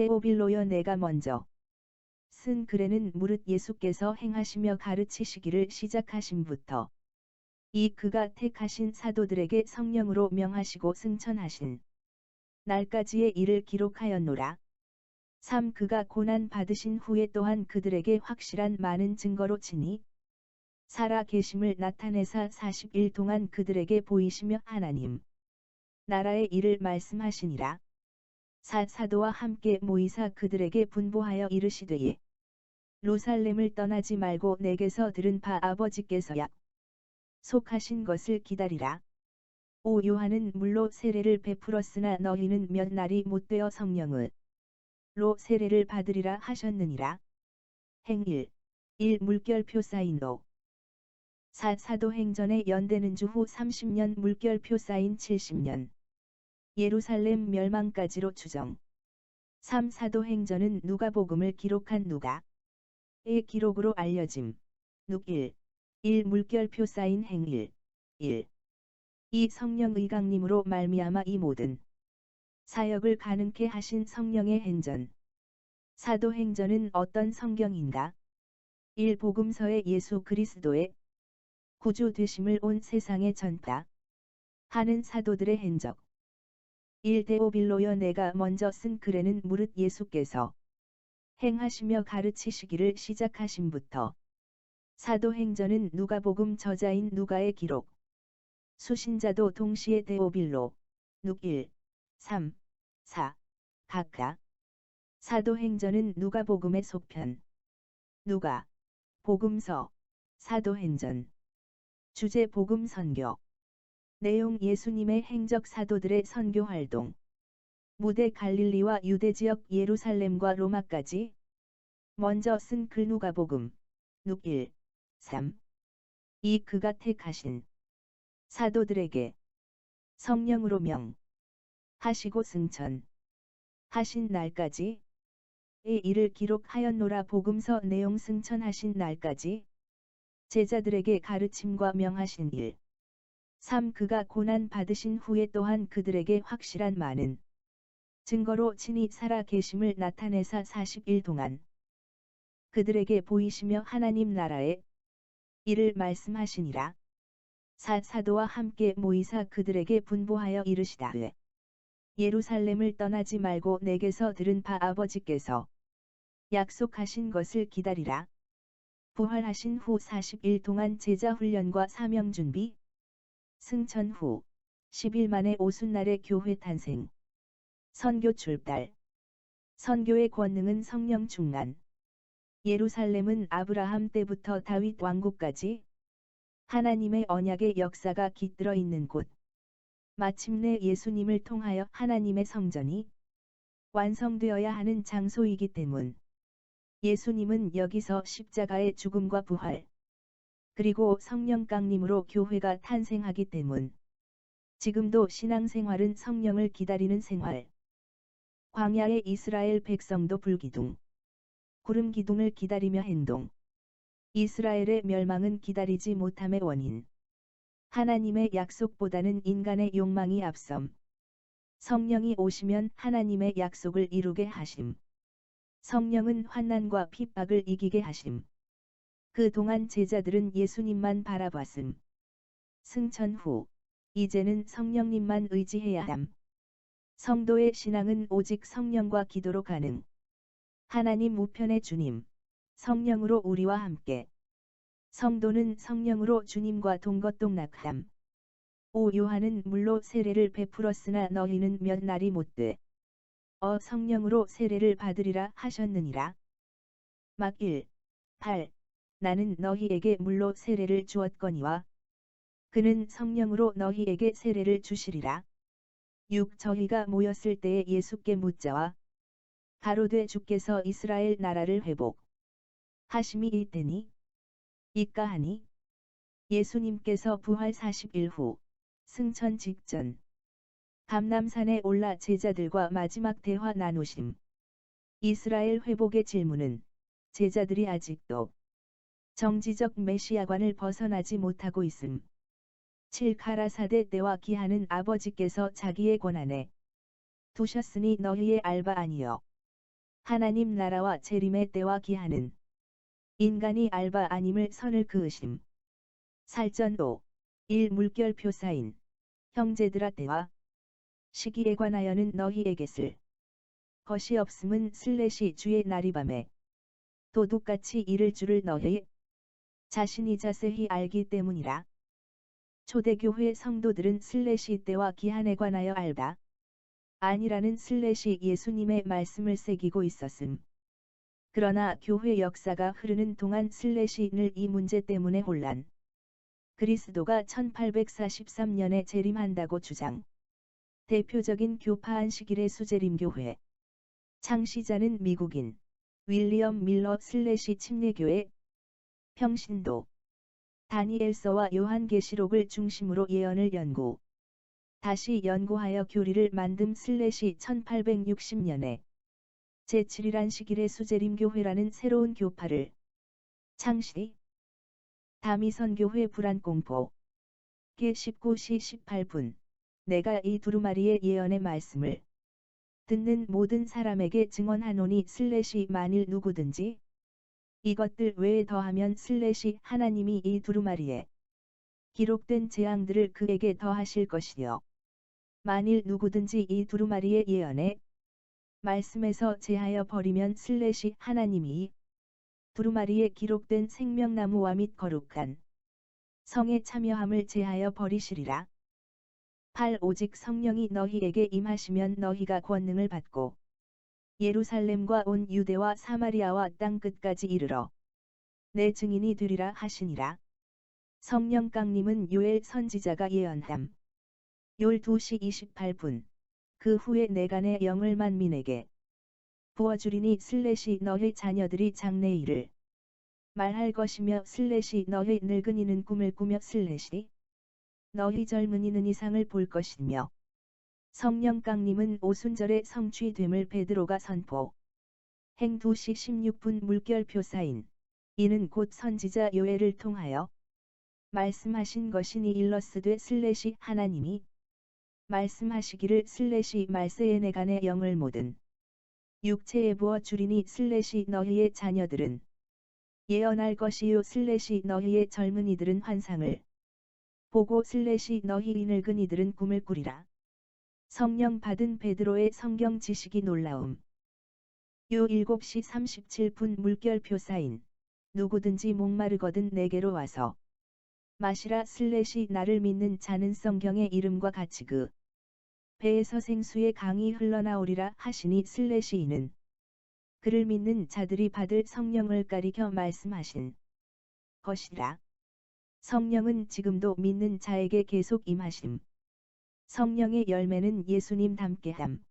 데오빌로여 내가 먼저 쓴 글에는 무릇 예수께서 행하시며 가르치시기를 시작하심부터 이 그가 택하신 사도들에게 성령으로 명하시고 승천하신 날까지의 일을 기록하였노라. 3. 그가 고난 받으신 후에 또한 그들에게 확실한 많은 증거로 치니 살아 계심을 나타내사 40일 동안 그들에게 보이시며 하나님 나라의 일을 말씀하시니라. 사 사도와 함께 모이사 그들에게 분보하여 이르시되 루살렘을 떠나지 말고 내게서 들은 바 아버지께서 약 속하신 것을 기다리라. 오 요한은 물로 세례를 베풀었으나 너희는 몇 날이 못되어 성령을 로 세례를 받으리라 하셨느니라. 행일 1 물결표 사인도 4 사도행전의 연대는 주후 30년 물결표 사인 70년 예루살렘 멸망까지로 추정 3 사도행전은 누가복음을 기록한 누가의 기록으로 알려짐 누 1. 1 물결표 사인 행일 1. 이 성령 의강님으로 말미암아 이 모든 사역을 가능케 하신 성령의 행전. 사도행전은 어떤 성경인가? 1. 복음서의 예수 그리스도의 구주 되심을 온 세상에 전파 하는 사도들의 행적. 1. 데오빌로여 내가 먼저 쓴 글에는 무릇 예수께서 행하시며 가르치시기를 시작하심부터 사도행전은 누가복음 저자인 누가의 기록. 수신자도 동시에 데오빌로, 누 1, 3, 4, 각각. 사도행전은 누가복음의 속편. 누가, 복음서, 사도행전. 주제 복음 선교. 내용 예수님의 행적 사도들의 선교 활동. 무대 갈릴리와 유대 지역 예루살렘과 로마까지. 먼저 쓴 글 누가복음. 누 1, 3. 이 그가 택하신 사도들에게 성령으로 명 하시고 승천 하신 날까지 의 일을 기록하였노라 복음서 내용 승천하신 날까지 제자들에게 가르침과 명하신 일 3. 그가 고난 받으신 후에 또한 그들에게 확실한 많은 증거로 친히 살아 계심을 나타내사 40일 동안 그들에게 보이시며 하나님 나라의 일을 말씀하시니라. 사 사도와 함께 모이사 그들에게 분보하여 이르시다. 예루살렘을 떠나지 말고 내게서 들은 바 아버지께서 약속하신 것을 기다리라. 부활하신 후 40일 동안 제자 훈련과 사명 준비. 승천 후 10일 만에 오순날의 교회 탄생. 선교 출달. 선교의 권능은 성령 충만. 예루살렘은 아브라함 때부터 다윗 왕국까지 하나님의 언약의 역사가 깃들어 있는 곳. 마침내 예수님을 통하여 하나님의 성전이 완성되어야 하는 장소이기 때문. 예수님은 여기서 십자가의 죽음과 부활, 그리고 성령 강림으로 교회가 탄생하기 때문. 지금도 신앙생활은 성령을 기다리는 생활. 광야의 이스라엘 백성도 불기둥, 구름 기둥을 기다리며 행동. 이스라엘의 멸망은 기다리지 못함의 원인. 하나님의 약속보다는 인간의 욕망이 앞섬. 성령이 오시면 하나님의 약속을 이루게 하심. 성령은 환난과 핍박을 이기게 하심. 그 동안 제자들은 예수님만 바라봤음. 승천 후, 이제는 성령님만 의지해야 함. 성도의 신앙은 오직 성령과 기도로 가능. 하나님 우편의 주님, 성령으로 우리와 함께. 성도는 성령으로 주님과 동거동락함. 오 요한은 물로 세례를 베풀었으나 너희는 몇 날이 못돼. 어 성령으로 세례를 받으리라 하셨느니라. 막 1. 8. 나는 너희에게 물로 세례를 주었거니와 그는 성령으로 너희에게 세례를 주시리라. 6. 저희가 모였을 때에 예수께 묻자와 가로되 주께서 이스라엘 나라를 회복 하심이 이때니 이까하니 예수님께서 부활 40일 후 승천 직전 감남산에 올라 제자들과 마지막 대화 나누심 이스라엘 회복의 질문은 제자들이 아직도 정지적 메시아관을 벗어나지 못하고 있음. 7 가라사대 때와 기하는 아버지께서 자기의 권한에 두셨으니 너희의 알바 아니여. 하나님 나라와 재림의 때와 기한은 인간이 알바 아님을 선을 그으심. 살전도 1 물결 표사인 형제들아 때와 시기에 관하여는 너희에게 쓸 것이 없음은 슬래시 주의 날이 밤에 도둑같이 이를 줄을 너희 자신이 자세히 알기 때문이라. 초대교회 성도들은 슬래시 때와 기한에 관하여 알다. 아니라는 슬래시 예수님의 말씀을 새기고 있었음. 그러나 교회 역사가 흐르는 동안 슬래시인을 이 문제 때문에 혼란. 그리스도가 1843년에 재림한다고 주장. 대표적인 교파한 시길의 수재림교회. 창시자는 미국인 윌리엄 밀러 슬래시 침례교회 평신도. 다니엘서와 요한계시록을 중심으로 예언을 연구. 다시 연구하여 교리를 만듦 슬래시 1860년에 제7일한 시길의 수재림교회라는 새로운 교파를 창시 다미선교회 불안공포. 계 19시 18분. 내가 이 두루마리의 예언의 말씀을 듣는 모든 사람에게 증언하노니 슬래시 만일 누구든지 이것들 외에 더하면 슬래시 하나님이 이 두루마리에 기록된 재앙들을 그에게 더하실 것이요. 만일 누구든지 이 두루마리의 예언에 말씀에서 제하여 버리면 슬래시 하나님이 두루마리에 기록된 생명나무와 및 거룩한 성에 참여함을 제하여 버리시리라. 8. 오직 성령이 너희에게 임하시면 너희가 권능을 받고 예루살렘과 온 유대와 사마리아와 땅 끝까지 이르러 내 증인이 되리라 하시니라. 성령 깡님은 요엘 선지자가 예언함. 열 2시 28분. 그 후에 내가 내 영을 만민에게 부어주리니 슬래시 너희 자녀들이 장래 일을 말할 것이며 슬래시 너희 늙은이는 꿈을 꾸며 슬래시 너희 젊은이는 이상을 볼 것이며 성령 깡님은 오순절에 성취됨을 베드로가 선포. 행 2시 16분 물결 표사인. 이는 곧 선지자 요엘을 통하여 말씀하신 것이니 일러스되 슬래시 하나님이 말씀하시기를 슬래시 말세에 내가 내 영을 모든 육체에 부어 주리니 슬래시 너희의 자녀들은 예언할 것이요 슬래시 너희의 젊은이들은 환상을 보고 슬래시 너희 늙은이들은 꿈을 꾸리라. 성령 받은 베드로의 성경 지식이 놀라움. 요 7시 37분 물결 표 사인. 누구든지 목마르거든 내게로 와서 마시라 슬래시 나를 믿는 자는 성경의 이름과 같이 그 배에서 생수의 강이 흘러나오리라 하시니 슬래시 이는 그를 믿는 자들이 받을 성령을 가리켜 말씀하신 것이라. 성령은 지금도 믿는 자에게 계속 임하심. 성령의 열매는 예수님 닮게함.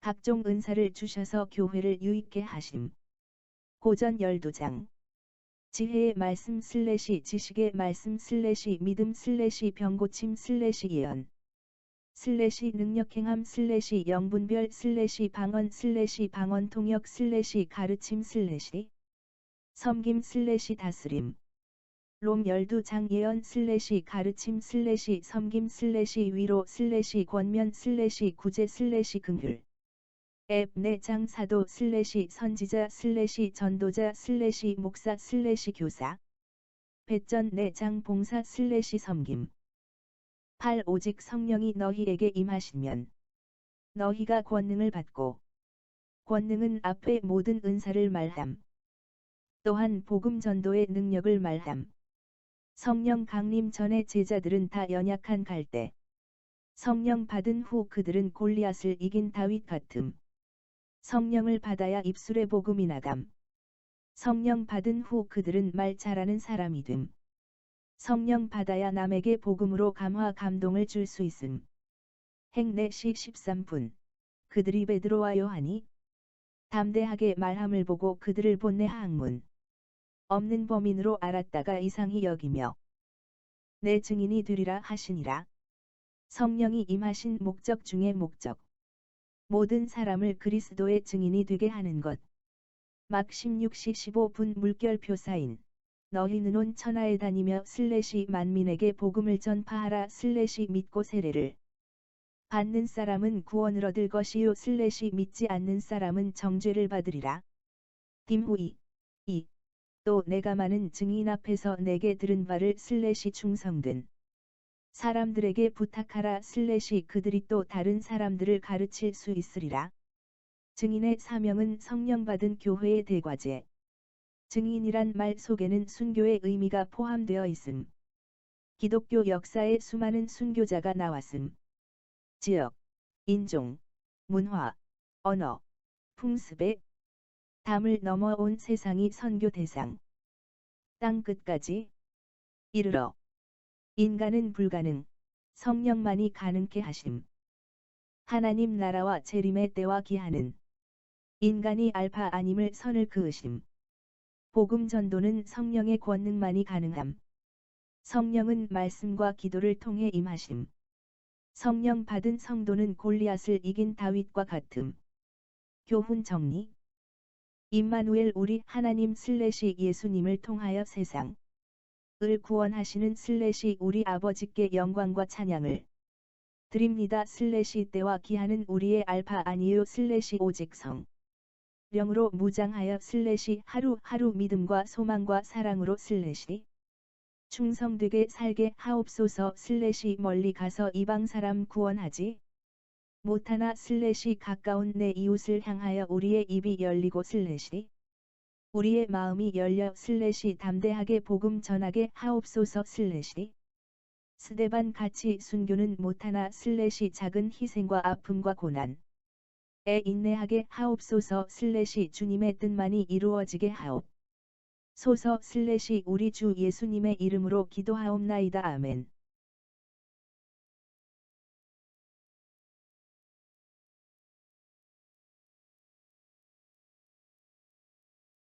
각종 은사를 주셔서 교회를 유익게 하심. 고전 12장 지혜의 말씀 슬래시 지식의 말씀 슬래시 믿음 슬래시 병고침 슬래시 예언 슬래시 능력행함 슬래시 영분별 슬래시 방언 슬래시 방언 통역 슬래시 가르침 슬래시 섬김 슬래시 다스림 롬 12장 예언 슬래시 가르침 슬래시 섬김 슬래시 위로 슬래시 권면 슬래시 구제 슬래시 긍휼. 앱 4장 사도 슬래시 선지자 슬래시 전도자 슬래시 목사 슬래시 교사. 배전 4장 봉사 슬래시 섬김. 8 오직 성령이 너희에게 임하시면 너희가 권능을 받고 권능은 앞에 모든 은사를 말함. 또한 복음 전도의 능력을 말함 성령 강림 전에 제자들은 다 연약한 갈대. 성령 받은 후 그들은 골리앗을 이긴 다윗 같음. 성령을 받아야 입술의 복음이 나감. 성령 받은 후 그들은 말 잘하는 사람이 됨. 성령 받아야 남에게 복음으로 감화 감동을 줄 수 있음. 행 4시 13분. 그들이 베드로와 요한이 담대하게 말함을 보고 그들을 본내 항문. 없는 범인으로 알았다가 이상히 여기며 내 증인이 되리라 하시니라. 성령이 임하신 목적 중의 목적. 모든 사람을 그리스도의 증인이 되게 하는 것. 막 16시 15분 물결 표사인. 너희는 온 천하에 다니며 슬래시 만민에게 복음을 전파하라 슬래시 믿고 세례를 받는 사람은 구원을 얻을 것이요 슬래시 믿지 않는 사람은 정죄를 받으리라. 딤후이 2. 또 내가 많은 증인 앞에서 내게 들은 바를 슬래시 충성된 사람들에게 부탁하라 슬래시 그들이 또 다른 사람들을 가르칠 수 있으리라. 증인의 사명은 성령 받은 교회의 대과제. 증인이란 말 속에는 순교의 의미가 포함되어 있음. 기독교 역사에 수많은 순교자가 나왔음. 지역, 인종, 문화, 언어, 풍습에 담을 넘어 온 세상이 선교 대상. 땅 끝까지 이르러 인간은 불가능, 성령만이 가능케 하심. 하나님 나라와 재림의 때와 기하는 인간이 알파 아님을 선을 그으심. 복음 전도는 성령의 권능만이 가능함. 성령은 말씀과 기도를 통해 임하심. 성령 받은 성도는 골리앗을 이긴 다윗과 같음. 교훈 정리 임마누엘 우리 하나님 슬래시 예수님을 통하여 세상 을 구원하시는 슬래시 우리 아버지께 영광과 찬양을 드립니다. 슬래시 때와 기하는 우리의 알파 아니요 슬래시 오직 성 영으로 무장하여 슬래시 하루하루 믿음과 소망과 사랑으로 슬래시 충성되게 살게 하옵소서. 슬래시 멀리 가서 이방 사람 구원하지 못하나 슬래시 가까운 내 이웃을 향하여 우리의 입이 열리고 슬래시 우리의 마음이 열려 슬래시 담대하게 복음 전하게 하옵소서 슬래시. 스데반 같이 순교는 못하나 슬래시 작은 희생과 아픔과 고난 에 인내하게 하옵소서 슬래시 주님의 뜻만이 이루어지게 하옵. 소서 슬래시 우리 주 예수님의 이름으로 기도하옵나이다. 아멘